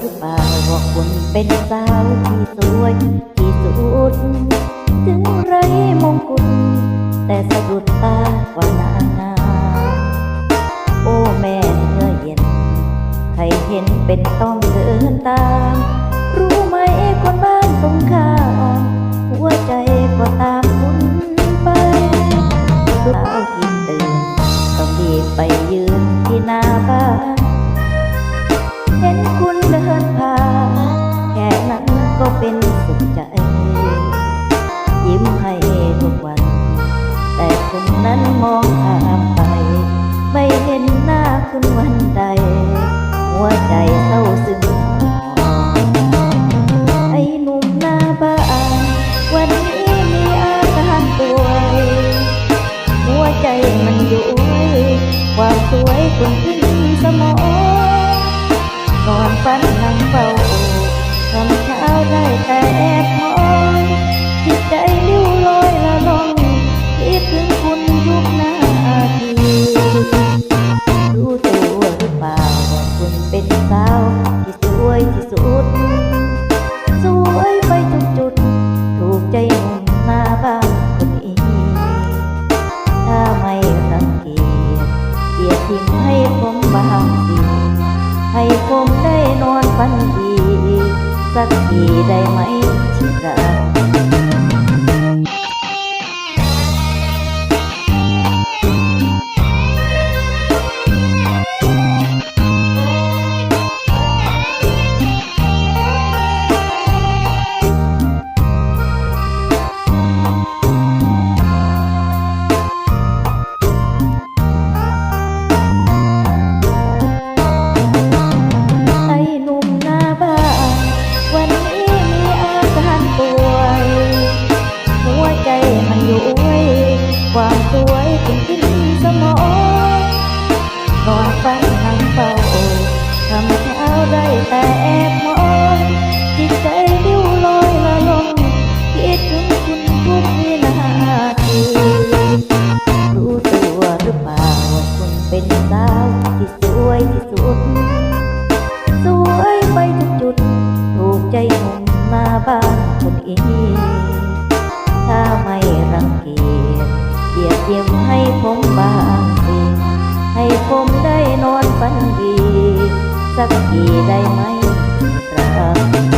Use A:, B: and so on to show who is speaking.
A: หรือเปล่าว่าคุณเป็นสาวที่สวยที่สุด ถึงไรมงกุฎแต่สะดุดตากว่านางงามโอ้แม่เนื้อเย็น ใครเห็นเป็นต้องเดินตาม ยิ้มให้ทุกวัน แต่คุณนั้นมองข้ามไป ไม่เห็นหน้าคุณวันใด หัวใจเศร้าซึมหมองไอ้หนุ่มหน้าบ้านวันนี้มีอาการป่วยหัวใจมันย้วยความสวยคนขึ้น เป็นสาวที่สวยที่สุด สวยไปทุกจุด ถูกใจหนุ่มหน้าบ้านคนนี้ถ้าไม่รังเกียจเกียรทิ้งให้ผมบางทีให้ผมได้นอนฝันดี สักทีได้ไหมที่รัก บ้านคนอีถ้าไม่รังเกียจเบียดเยียมให้ผมบางทีให้ผมได้นอนฝันดี สักทีได้ไหมครับ